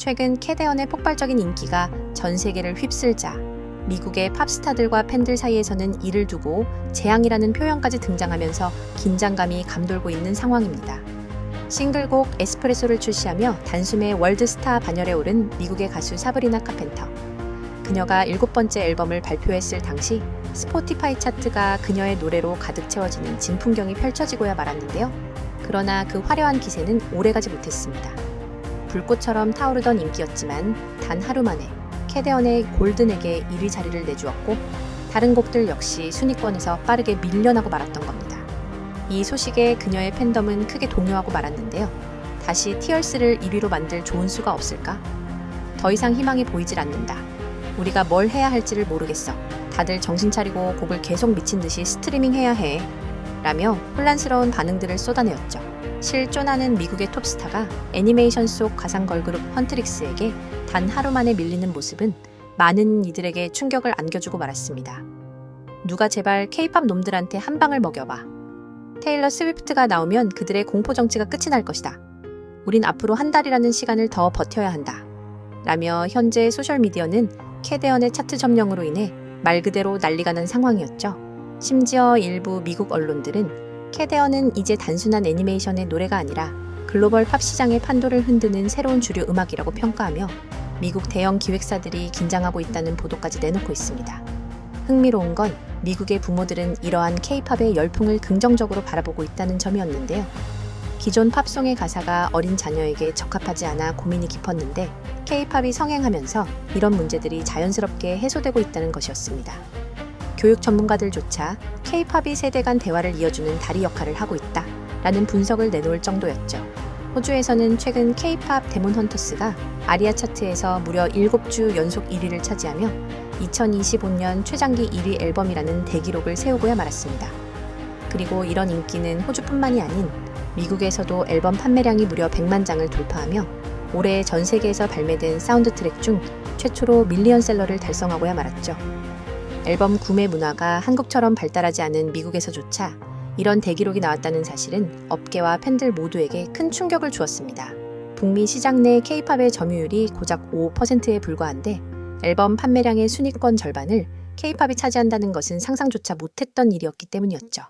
최근 캐대언의 폭발적인 인기가 전 세계를 휩쓸자 미국의 팝스타들과 팬들 사이에서는 이를 두고 재앙이라는 표현까지 등장하면서 긴장감이 감돌고 있는 상황입니다. 싱글곡 에스프레소를 출시하며 단숨에 월드스타 반열에 오른 미국의 가수 사브리나 카펜터. 그녀가 일곱 번째 앨범을 발표했을 당시 스포티파이 차트가 그녀의 노래로 가득 채워지는 진풍경이 펼쳐지고야 말았는데요. 그러나 그 화려한 기세는 오래가지 못했습니다. 불꽃처럼 타오르던 인기였지만 단 하루 만에 캐데언의 골든에게 1위 자리를 내주었고 다른 곡들 역시 순위권에서 빠르게 밀려나고 말았던 겁니다. 이 소식에 그녀의 팬덤은 크게 동요하고 말았는데요. 다시 티얼스를 1위로 만들 좋은 수가 없을까? 더 이상 희망이 보이질 않는다. 우리가 뭘 해야 할지를 모르겠어. 다들 정신 차리고 곡을 계속 미친 듯이 스트리밍 해야 해. 라며 혼란스러운 반응들을 쏟아내었죠. 실존하는 미국의 톱스타가 애니메이션 속 가상 걸그룹 헌트릭스에게 단 하루 만에 밀리는 모습은 많은 이들에게 충격을 안겨주고 말았습니다. 누가 제발 케이팝 놈들한테 한 방을 먹여봐. 테일러 스위프트가 나오면 그들의 공포 정치가 끝이 날 것이다. 우린 앞으로 한 달이라는 시간을 더 버텨야 한다. 라며 현재 소셜미디어는 캐데언의 차트 점령으로 인해 말 그대로 난리가 난 상황이었죠. 심지어 일부 미국 언론들은 캐데언은 이제 단순한 애니메이션의 노래가 아니라 글로벌 팝 시장의 판도를 흔드는 새로운 주류 음악이라고 평가하며 미국 대형 기획사들이 긴장하고 있다는 보도까지 내놓고 있습니다. 흥미로운 건 미국의 부모들은 이러한 케이팝의 열풍을 긍정적으로 바라보고 있다는 점이었는데요. 기존 팝송의 가사가 어린 자녀에게 적합하지 않아 고민이 깊었는데 케이팝이 성행하면서 이런 문제들이 자연스럽게 해소되고 있다는 것이었습니다. 교육 전문가들조차 케이팝이 세대 간 대화를 이어주는 다리 역할을 하고 있다. 라는 분석을 내놓을 정도였죠. 호주에서는 최근 케이팝 데몬 헌터스가 아리아 차트에서 무려 7주 연속 1위를 차지하며 2025년 최장기 1위 앨범이라는 대기록을 세우고야 말았습니다. 그리고 이런 인기는 호주뿐만이 아닌 미국에서도 앨범 판매량이 무려 100만 장을 돌파하며 올해 전 세계에서 발매된 사운드 트랙 중 최초로 밀리언셀러를 달성하고야 말았죠. 앨범 구매 문화가 한국처럼 발달하지 않은 미국에서조차 이런 대기록이 나왔다는 사실은 업계와 팬들 모두에게 큰 충격을 주었습니다. 북미 시장 내 케이팝의 점유율이 고작 5%에 불과한데 앨범 판매량의 순위권 절반을 케이팝이 차지한다는 것은 상상조차 못했던 일이었기 때문이었죠.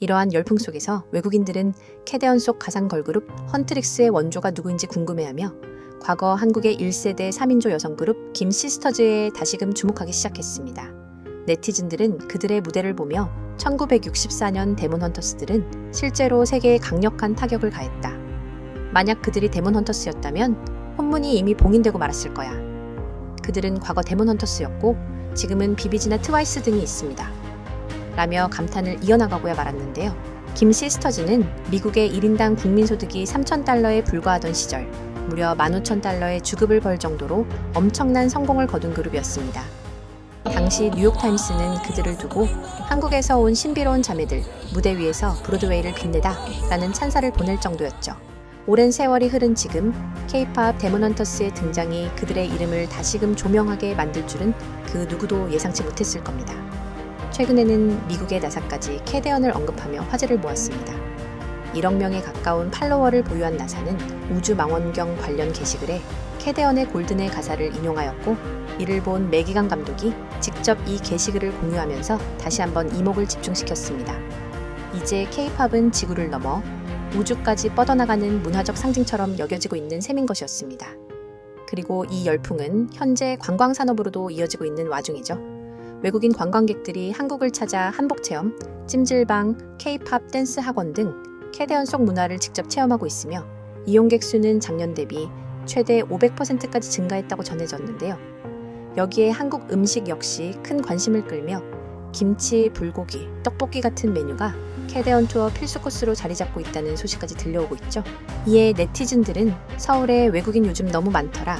이러한 열풍 속에서 외국인들은 캐데언 속 가상 걸그룹 헌트릭스의 원조가 누구인지 궁금해하며 과거 한국의 1세대 3인조 여성 그룹 김시스터즈에 다시금 주목하기 시작했습니다. 네티즌들은 그들의 무대를 보며 1964년 데몬 헌터스들은 실제로 세계에 강력한 타격을 가했다. 만약 그들이 데몬 헌터스였다면 혼문이 이미 봉인되고 말았을 거야. 그들은 과거 데몬 헌터스였고 지금은 비비지나 트와이스 등이 있습니다. 라며 감탄을 이어나가고야 말았는데요. 김 시스터즈는 미국의 1인당 국민소득이 3,000달러에 불과하던 시절 무려 15,000달러의 주급을 벌 정도로 엄청난 성공을 거둔 그룹이었습니다. 당시 뉴욕타임스는 그들을 두고 한국에서 온 신비로운 자매들 무대 위에서 브로드웨이를 빛내다 라는 찬사를 보낼 정도였죠. 오랜 세월이 흐른 지금 케이팝 데모넌터스의 등장이 그들의 이름을 다시금 조명하게 만들 줄은 그 누구도 예상치 못했을 겁니다. 최근에는 미국의 나사까지 캐데언을 언급하며 화제를 모았습니다. 1억 명에 가까운 팔로워를 보유한 나사는 우주 망원경 관련 게시글에 캐데언의 골든의 가사를 인용하였고 이를 본 매기강 감독이 직접 이 게시글을 공유하면서 다시 한번 이목을 집중시켰습니다. 이제 케이팝은 지구를 넘어 우주까지 뻗어나가는 문화적 상징처럼 여겨지고 있는 셈인 것이었습니다. 그리고 이 열풍은 현재 관광 산업으로도 이어지고 있는 와중이죠. 외국인 관광객들이 한국을 찾아 한복 체험, 찜질방, 케이팝 댄스 학원 등 캐대언 속 문화를 직접 체험하고 있으며 이용객 수는 작년 대비 최대 500%까지 증가했다고 전해졌는데요. 여기에 한국 음식 역시 큰 관심을 끌며 김치, 불고기, 떡볶이 같은 메뉴가 캐대언 투어 필수 코스로 자리 잡고 있다는 소식까지 들려오고 있죠. 이에 네티즌들은 서울에 외국인 요즘 너무 많더라.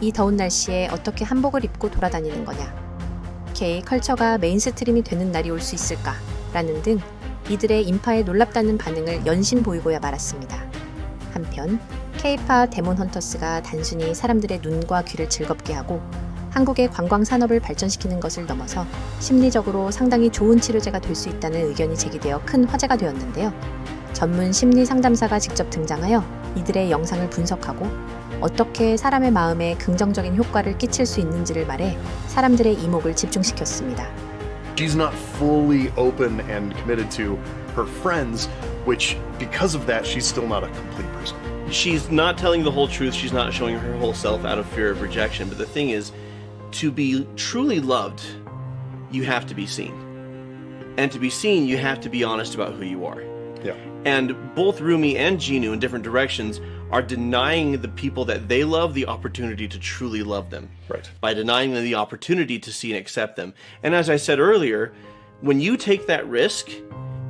이 더운 날씨에 어떻게 한복을 입고 돌아다니는 거냐. K 컬처가 메인스트림이 되는 날이 올 수 있을까? 라는 등 이들의 인파에 놀랍다는 반응을 연신 보이고야 말았습니다. 한편 K-팝 데몬 헌터스가 단순히 사람들의 눈과 귀를 즐겁게 하고 한국의 관광 산업을 발전시키는 것을 넘어서 심리적으로 상당히 좋은 치료제가 될 수 있다는 의견이 제기되어 큰 화제가 되었는데요. 전문 심리 상담사가 직접 등장하여 이들의 영상을 분석하고 어떻게 사람의 마음에 긍정적인 효과를 끼칠 수 있는지를 말해 사람들의 이목을 집중시켰습니다. She's not fully open and committed to her friends, which, because of that, she's still not a complete person. she's not telling the whole truth. She's not showing her whole self out of fear of rejection. But the thing is, to be truly loved, you have to be seen. And to be seen, you have to be honest about who you are. Yeah. And both Rumi and Jinu, in different directions, are denying the people that they love the opportunity to truly love them. Right. By denying them the opportunity to see and accept them. And as I said earlier, when you take that risk,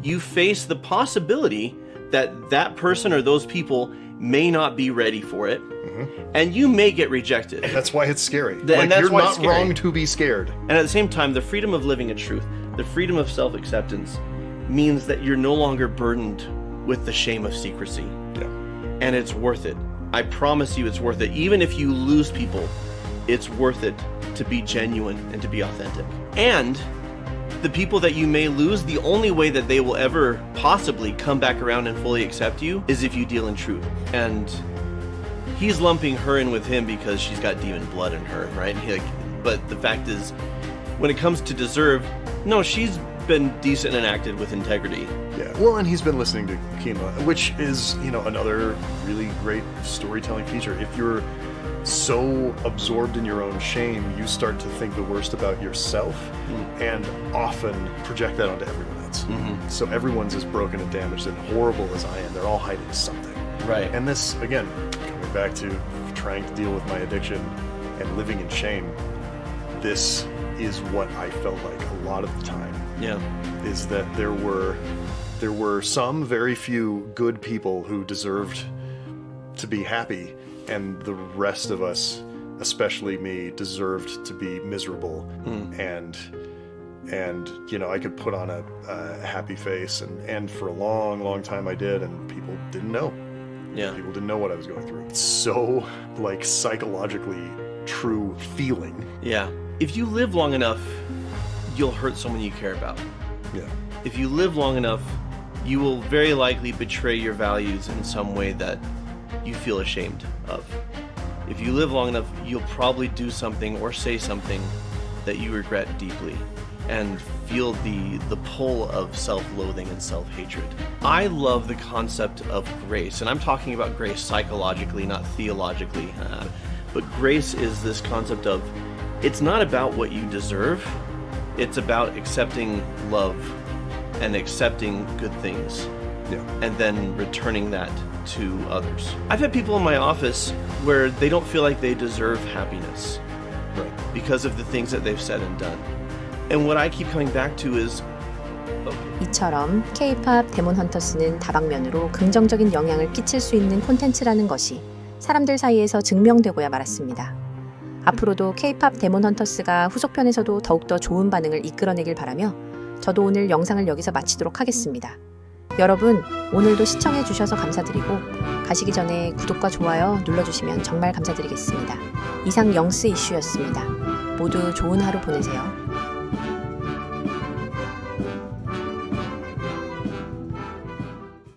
you face the possibility that that person or those people may not be ready for it, mm-hmm. and you may get rejected. That's why it's scary. and like, that's you're why not wrong to be scared. And at the same time, the freedom of living a truth, the freedom of self acceptance, means that you're no longer burdened with the shame of secrecy. Yeah. And it's worth it. I promise you, it's worth it. Even if you lose people, it's worth it to be genuine and to be authentic. And the people that you may lose, the only way that they will ever possibly come back around and fully accept you is if you deal in truth. And he's lumping her in with him because she's got demon blood in her, right? He, like, but the fact is, when it comes to deserve, no, she's been decent and acted with integrity. Yeah. Well, and he's been listening to Kima, which is, you know, another really great storytelling feature. If you're so absorbed in your own shame, you start to think the worst about yourself mm. and often project that onto everyone else. Mm-hmm. So everyone's as broken and damaged and horrible as I am. They're all hiding something. Right. And this, again, coming back to trying to deal with my addiction and living in shame, this is what I felt like a lot of the time yeah. is that there were there were some very few good people who deserved to be happy and the rest of us especially me deserved to be miserable hmm. and and you know I could put on a, a happy face and and for a long long time I did and people didn't know Yeah. people didn't know what I was going through it's so like psychologically true feeling Yeah. If you live long enough, you'll hurt someone you care about. yeah If you live long enough, you will very likely betray your values in some way that you feel ashamed of. If you live long enough, you'll probably do something or say something that you regret deeply and feel the the pull of self-loathing and self-hatred. I love the concept of grace, and I'm talking about grace psychologically, not theologically. Uh, but grace is this concept of it's not about what you deserve, it's about accepting love and accepting good things yeah and then returning that to others. I've had people in my office where they don't feel like they deserve happiness right because of the things that they've said and done. And what I keep coming back to is 이처럼 K-팝 데몬 헌터스는 다방면으로 긍정적인 영향을 끼칠 수 있는 콘텐츠라는 것이 사람들 사이에서 증명되고야 말았습니다. 앞으로도 K-팝 데몬 헌터스가 후속편에서도 더욱더 좋은 반응을 이끌어내길 바라며 저도 오늘 영상을 여기서 마치도록 하겠습니다. 여러분, 오늘도 시청해 주셔서 감사드리고 가시기 전에 구독과 좋아요 눌러주시면 정말 감사드리겠습니다. 이상 영스 이슈였습니다. 모두 좋은 하루 보내세요.